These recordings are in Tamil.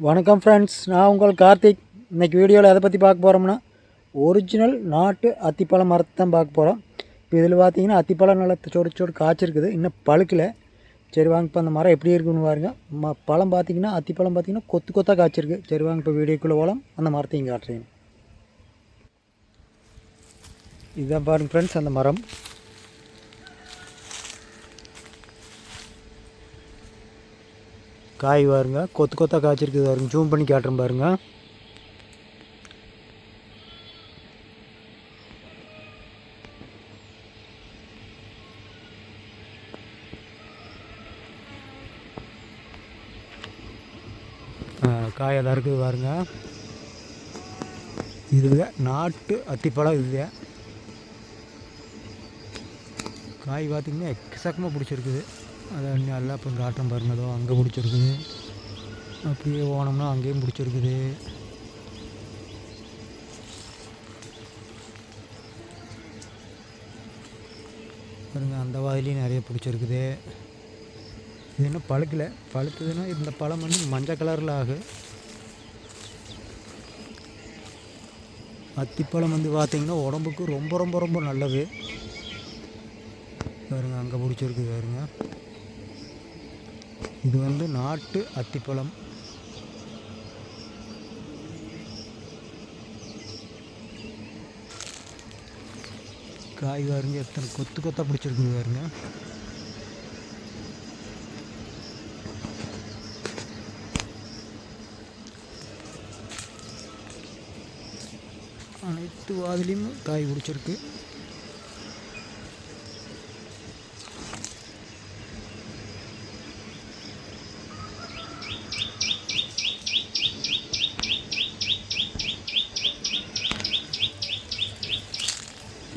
வணக்கம் ஃப்ரெண்ட்ஸ் நான் உங்கள் கார்த்திக். இன்றைக்கி வீடியோவில் எதை பற்றி பார்க்க போகிறோம்னா ஒரிஜினல் நாட்டு அத்திப்பழம் மரத்தை தான் பார்க்க போகிறோம் இப்போ இதில் பார்த்தீங்கன்னா அத்திப்பழம் நல்லா சொடு சொடு காய்ச்சிருக்குது. இன்னும் பழுக்கலை. சரி வாங்க இப்போ அந்த மரம் எப்படி இருக்குன்னு பாருங்க. ம பழம் பார்த்தீங்கன்னா அத்திப்பழம் பார்த்தீங்கன்னா கொத்து கொத்தாக காய்ச்சிருக்கு. சரி வாங்க இப்போ வீடியோக்குள்ளே போகலாம் அந்த மரத்தையும் காட்டுறேன். இதுதான் பாருங்க ஃப்ரெண்ட்ஸ் அந்த மரம். காய் பாருங்க கொத்து கொத்தாக காய்ச்சிருக்குது பாருங்க. ஜூம் பண்ணி காட்டுறேன் பாருங்க. ஆ, காயெல்லாம் இருக்குது பாருங்க. இதுங்க நாட்டு அத்திப்பழம் இதுங்க காய் பார்த்திங்கன்னா எக்கச்சக்கமாக பிடிச்சிருக்குது. அதை நல்லா இப்போ காட்டம் பாருங்க அதோ அங்கே பிடிச்சிருக்குது அப்படியே ஓனம்னா அங்கேயும் பிடிச்சிருக்குது பாருங்கள் அந்த வாதிலையும் நிறைய பிடிச்சிருக்குது. இது என்ன பழுக்கலை. பழுத்ததுன்னா இந்த பழம் வந்து மஞ்சள் கலரில் ஆகும் அத்திப்பழம் வந்து பார்த்திங்கன்னா உடம்புக்கு ரொம்ப ரொம்ப ரொம்ப நல்லது. பாருங்க அங்கே பிடிச்சிருக்கு பாருங்க. இது வந்து நாட்டு அத்திப்பழம். காய் பாருங்க எத்தனை கொத்து கொத்தாக பிடிச்சிருக்குது பாருங்க. அனைத்து வாதிலையும் காய் பிடிச்சிருக்கு.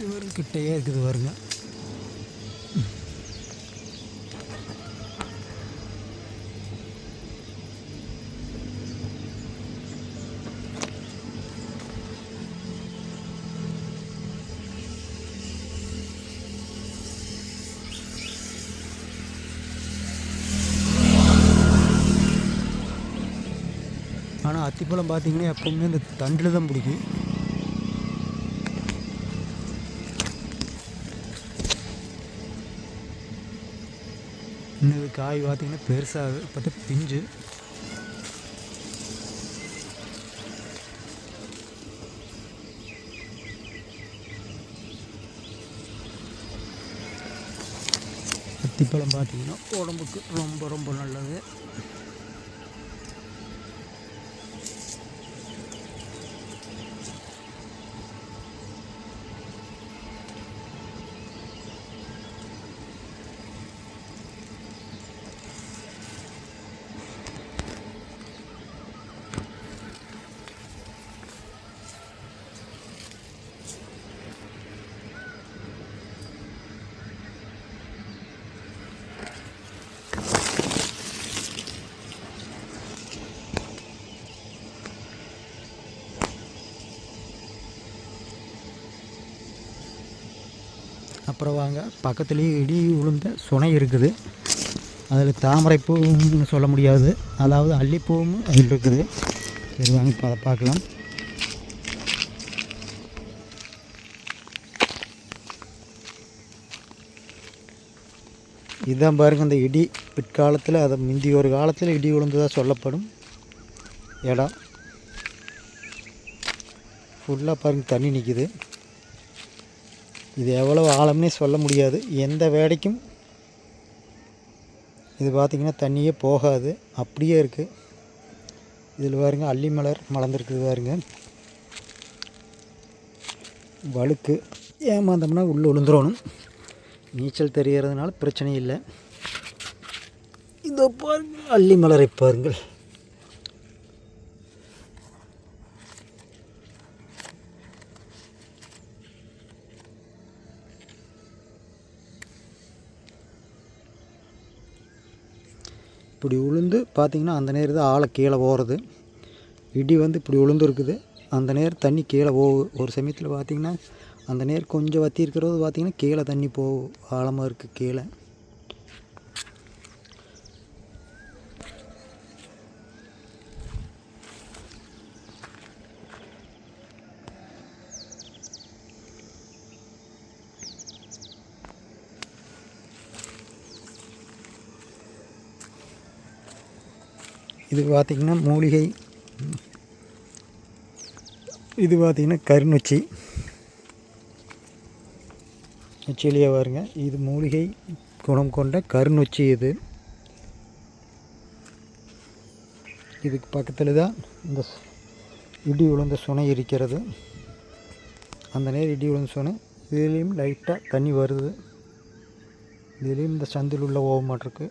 இவர்கிட்டயே இருக்குது பாருங்க. ஆனால் அத்திப்பழம் பார்த்தீங்கன்னா எப்பவுமே இந்த தண்டில் தான் பிடிக்கும். இன்னும் காய் பார்த்தீங்கன்னா பெருசாக பார்த்தா பிஞ்சு. அத்திப்பழம் பார்த்தீங்கன்னா உடம்புக்கு ரொம்ப ரொம்ப நல்லது. அப்புறம் வாங்க. பக்கத்துலேயே இடி உளுந்த சுனை இருக்குது. அதில் தாமரைப்பூன்னு சொல்ல முடியாது. அதாவது அல்லிப்பூவும் அதில் இருக்குது. சரி வாங்க இப்போ அதை பார்க்கலாம். இதுதான் பாருங்க அந்த இடி பிற்காலத்தில் அதை முந்தி ஒரு காலத்தில் இடி விழுந்ததாக சொல்லப்படும் இடம். ஃபுல்லாக பாருங்க தண்ணி நிற்கிது இது எவ்வளவு ஆழம்னே சொல்ல முடியாது. எந்த வேடைக்கும்? இது பார்த்திங்கன்னா தண்ணியே போகாது. அப்படியே இருக்குது இதில் பாருங்க அள்ளி மலர் மலர்ந்துருக்குது பாருங்க. வழுக்கு. ஏமாந்தோம்னா உள்ளே விழுந்துடணும் நீச்சல் தெரிகிறதுனால பிரச்சனை இல்லை. இதோ பாருங்கள் அள்ளி மலரை பாருங்கள். இப்படி உளுந்து பார்த்திங்கன்னா அந்த நேரம் தான் ஆளை கீழே போகிறது இடி வந்து இப்படி உளுந்துருக்குது அந்த நேரம் தண்ணி கீழே போகும் ஒரு சமயத்தில் பார்த்திங்கன்னா அந்த நேரம் கொஞ்சம் வத்தி இருக்கிறது பார்த்திங்கன்னா கீழே தண்ணி போகும் ஆழமாக இருக்குது கீழே. இது பார்த்திங்கன்னா மூலிகை இது பார்த்திங்கன்னா கருநொச்சி. நொச்சிலேயே பாருங்க இது மூலிகை குணம் கொண்ட கருநொச்சி இது. இதுக்கு பக்கத்தில் தான் இந்த இடி உளுந்த சுனை இருக்கிறது. அந்த நேரம் இடி உளுந்த சுனை இதுலேயும் லைட்டாக தண்ணி வருது. இதுலேயும் இந்த சந்தில் உள்ள ஓவமாட்டிருக்கு